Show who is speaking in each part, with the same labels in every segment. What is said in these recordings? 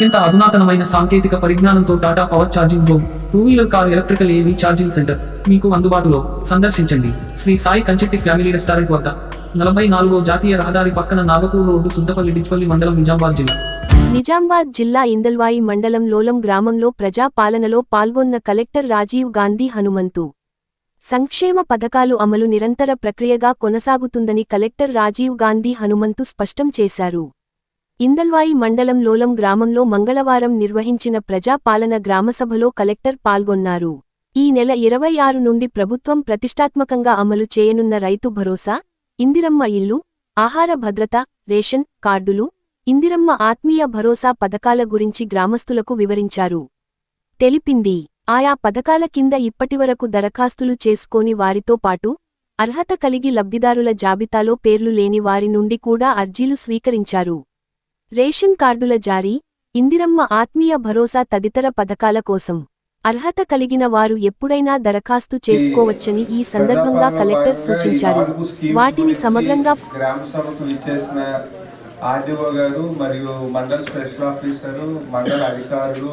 Speaker 1: అత్యంత అధునాతనమైన సాంకేతిక పరిజ్ఞానంతో Tata power charging zone two wheeler car electrical E V charging centre మీకు అందుబాటులో. సందర్శించండి. శ్రీ సాయి కంచెట్టి ఫ్యామిలీ రెస్టారెంట్ వద్ద నలభై నాలుగో జాతీయ రహదారి పక్కన నాగపూర్ రోడ్డు సుద్దపల్లి డిచ్పల్లి మండలం నిజామాబాద్ జిల్లా.
Speaker 2: నిజామాబాద్ జిల్లా ఇందల్వాయి మండలం లోలం గ్రామంలో ప్రజా పాలనలో పాల్గొన్న కలెక్టర్ రాజీవ్ గాంధీ హనుమంతు. సంక్షేమ పథకాలు అమలు నిరంతర ప్రక్రియగా కొనసాగుతుందని కలెక్టర్ రాజీవ్ గాంధీ హనుమంతు స్పష్టం చేశారు. ఇందల్వాయి మండలం లోలం గ్రామంలో మంగళవారం నిర్వహించిన ప్రజాపాలన గ్రామసభలో కలెక్టర్ పాల్గొన్నారు. ఈ నెల ఇరవై ఆరు నుండి ప్రభుత్వం ప్రతిష్టాత్మకంగా అమలు చేయనున్న రైతు భరోసా ఇందిరమ్మ ఇల్లు ఆహార భద్రత రేషన్ కార్డులు ఇందిరమ్మ ఆత్మీయ భరోసా పథకాల గురించి గ్రామస్తులకు వివరించారు. తెలిపింది. ఆయా పథకాల కింద ఇప్పటివరకు దరఖాస్తులు చేసుకోని వారితో పాటు అర్హత కలిగి లబ్ధిదారుల జాబితాలో పేర్లు లేని వారి నుండి కూడా అర్జీలు స్వీకరించారు. రేషన్ కార్డుల జారీ ఇందిరమ్మ ఆత్మీయ భరోసా తదితర పథకాల కోసం అర్హత కలిగిన వారు ఎప్పుడైనా దరఖాస్తు చేసుకోవచ్చని ఈ సందర్భంగా కలెక్టర్ సూచించారు. వాటిని సమగ్రంగా
Speaker 3: గ్రామ సభకు ఇచ్చేసిన ఆర్డీఓ గారు మరియు మండల్ స్పెషల్ ఆఫీసరు మండల అధికారులు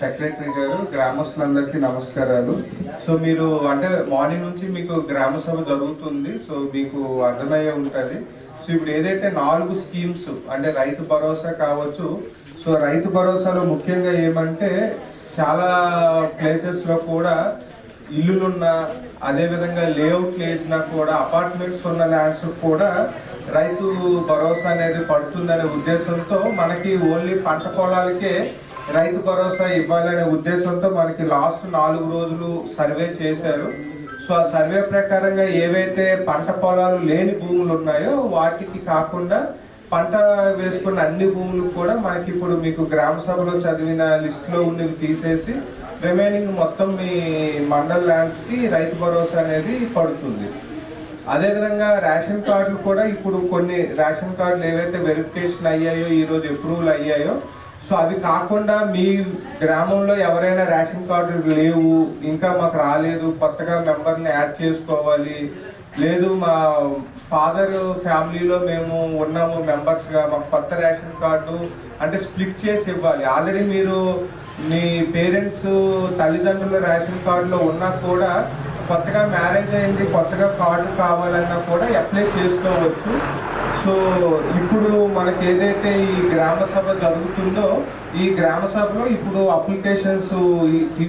Speaker 3: సెక్రటరీ గారు గ్రామస్తులందరికీ నమస్కారాలు. సో మీరు అంటే మార్నింగ్ నుంచి మీకు గ్రామ సభ జరుగుతుంది. సో మీకు అర్థమయ్యే ఉంటుంది. సో ఇప్పుడు ఏదైతే నాలుగు స్కీమ్స్ అంటే రైతు భరోసా కావచ్చు సో రైతు భరోసాలో ముఖ్యంగా ఏమంటే చాలా ప్లేసెస్లో కూడా ఇల్లులున్నా అదేవిధంగా లేఅవుట్లు వేసినా కూడా అపార్ట్మెంట్స్ ఉన్న ల్యాండ్స్ కూడా రైతు భరోసా అనేది పడుతుందనే ఉద్దేశంతో మనకి ఓన్లీ పంట పొలాలకే రైతు భరోసా ఇవ్వాలనే ఉద్దేశంతో మనకి లాస్ట్ నాలుగు రోజులు సర్వే చేశారు. సో ఆ సర్వే ప్రకారంగా ఏవైతే పంట పొలాలు లేని భూములు ఉన్నాయో వాటికి కాకుండా పంట వేసుకున్న అన్ని భూములు కూడా మనకి ఇప్పుడు మీకు గ్రామ సభలో చదివిన లిస్టులో ఉన్నవి తీసేసి రిమైనింగ్ మొత్తం మీ మండల్ ల్యాండ్స్కి రైతు భరోసా అనేది పడుతుంది. అదేవిధంగా రేషన్ కార్డులు కూడా ఇప్పుడు కొన్ని రేషన్ కార్డులు ఏవైతే వెరిఫికేషన్ అయ్యాయో ఈరోజు అప్రూవల్ అయ్యాయో సో అవి కాకుండా మీ గ్రామంలో ఎవరైనా రేషన్ కార్డులు లేవు ఇంకా మాకు రాలేదు కొత్తగా మెంబర్ని యాడ్ చేసుకోవాలి లేదు మా ఫాదర్ ఫ్యామిలీలో మేము ఉన్నాము మెంబర్స్గా మాకు కొత్త రేషన్ కార్డు అంటే స్ప్లిట్ చేసి ఇవ్వాలి. ఆల్రెడీ మీరు మీ పేరెంట్స్ తల్లిదండ్రుల రేషన్ కార్డులో ఉన్నా కూడా కొత్తగా మ్యారేజ్ అయింది కొత్తగా కార్డు కావాలన్నా కూడా అప్లై చేసుకోవచ్చు. సో ఇప్పుడు మనకి ఏదైతే ఈ గ్రామ సభ జరుగుతుందో ఈ గ్రామ సభలో ఇప్పుడు అప్లికేషన్స్